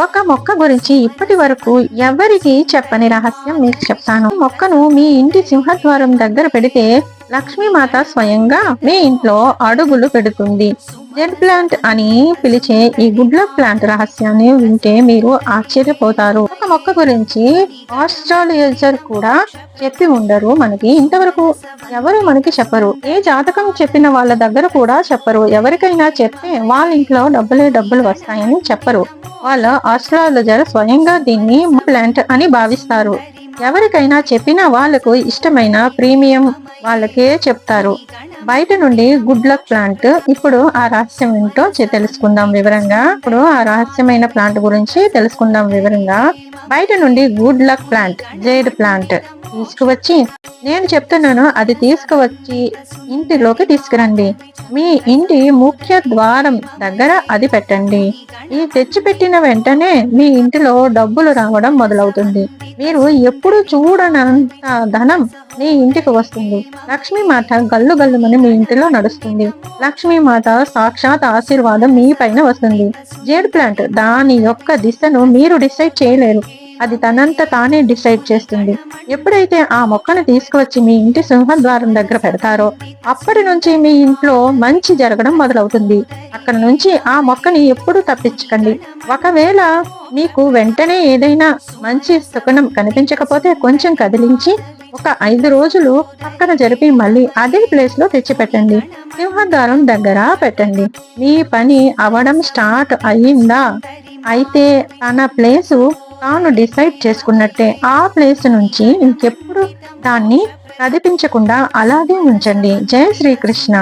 ఒక మొక్క గురించి ఇప్పటి వరకు ఎవరికి చెప్పని రహస్యం మీకు చెప్తాను. మొక్కను మీ ఇంటి సింహద్వారం దగ్గర పెడితే లక్ష్మీమాత స్వయంగా మీ ఇంట్లో అడుగులు పెడుతుంది. జెడ్ ప్లాంట్ అని పిలిచే ఈ గుడ్ల ప్లాంట్ రహస్యాన్ని వింటే మీరు ఆశ్చర్యపోతారు. ఒక మొక్క గురించి ఆస్ట్రాలజర్ కూడా చెప్పి ఉండరు మనకి. ఇంతవరకు ఎవరు మనకి చెప్పరు. ఏ జాతకం చెప్పిన వాళ్ళ దగ్గర కూడా చెప్పరు. ఎవరికైనా చెప్తే వాళ్ళ ఇంట్లో డబ్బులే డబ్బులు వస్తాయని చెప్పరు. వాళ్ళ ఆస్ట్రాలజర్ స్వయంగా దీన్ని ప్లాంట్ అని భావిస్తారు. ఎవరికైనా చెప్పిన వాళ్ళకు ఇష్టమైన ప్రీమియం వాళ్ళకే చెప్తారు. బయట నుండి గుడ్ లక్ ప్లాంట్ ఇప్పుడు ఆ రహస్యం ఏంటో తెలుసుకుందాం వివరంగా. ఇప్పుడు ఆ రహస్యమైన ప్లాంట్ గురించి తెలుసుకుందాం వివరంగా. బయట నుండి good luck plant jade plant తీసుకువచ్చి నేను చెప్తున్నాను అది తీసుకువచ్చి ఇంటిలోకి తీసుకురండి. మీ ఇంటి ముఖ్య ద్వారం దగ్గర అది పెట్టండి. ఈ తెచ్చిపెట్టిన వెంటనే మీ ఇంటిలో డబ్బులు రావడం మొదలవుతుంది. మీరు ఎప్పుడు చూడనంత ధనం మీ ఇంటికి వస్తుంది. లక్ష్మీమాత గల్లు గల్లుమని మీ ఇంటిలో నడుస్తుంది. లక్ష్మీమాత సాక్షాత్ ఆశీర్వాదం మీ పైన వస్తుంది. జేడ్ ప్లాంట్ దాని యొక్క దిశను మీరు డిసైడ్ చేయలేరు. అది తనంత తానే డిసైడ్ చేస్తుంది. ఎప్పుడైతే ఆ మొక్కను తీసుకువచ్చి మీ ఇంటి సింహద్వారం దగ్గర పెడతారో అప్పటి నుంచి మీ ఇంట్లో మంచి జరగడం మొదలవుతుంది. అక్కడ నుంచి ఆ మొక్కని ఎప్పుడు తప్పించకండి. ఒకవేళ మీకు వెంటనే ఏదైనా మంచి సుఖనం కనిపించకపోతే కొంచెం కదిలించి ఒక ఐదు రోజులు పక్కన జరిపి మళ్ళీ అదే ప్లేస్లో తెచ్చిపెట్టండి. సింహద్వారం దగ్గర పెట్టండి. మీ పని అవడం స్టార్ట్ అయ్యిందా? అయితే తన ప్లేసు తాను డిసైడ్ చేసుకున్నట్టే ఆ ప్లేస్ నుంచి ఇంకెప్పుడు దాన్ని కదిపించకుండా అలాగే ఉంచండి. జయ శ్రీకృష్ణ.